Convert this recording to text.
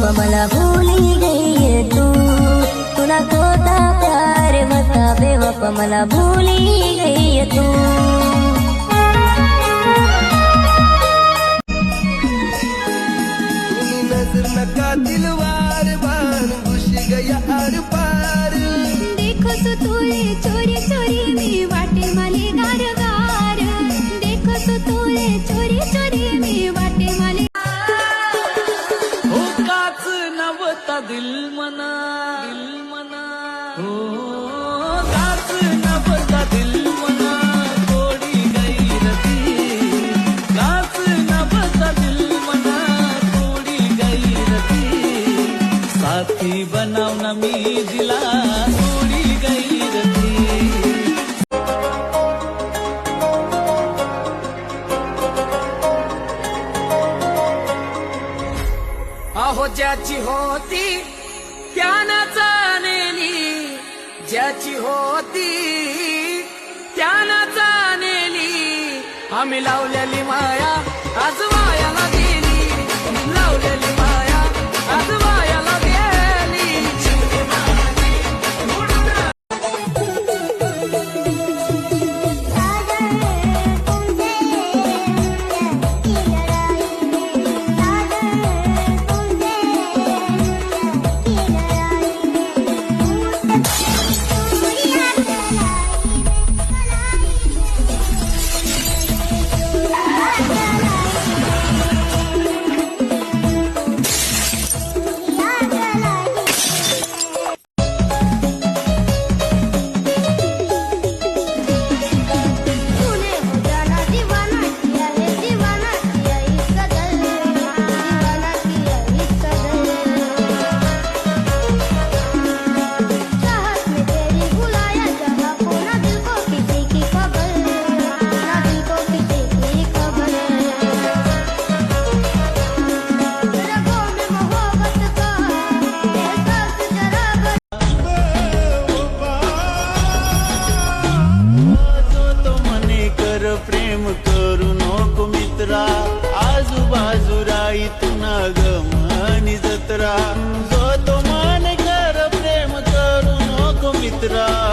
बेवफा मला भूली गई तू. तुला कोता प्यार बता बेवप मला भूली गई तू. दिल मना दिल मना। हो काच नवता दिल मना अहो ज्याची होती त्यानं जाणेली ज्याची होती त्यानं जाणेली आम्ही लावलेली माया आज मायाला नको मित्रा आजूबाजू राई तुना गमनी जत्रा. जो तो मान कर प्रेम करू नको मित्रा.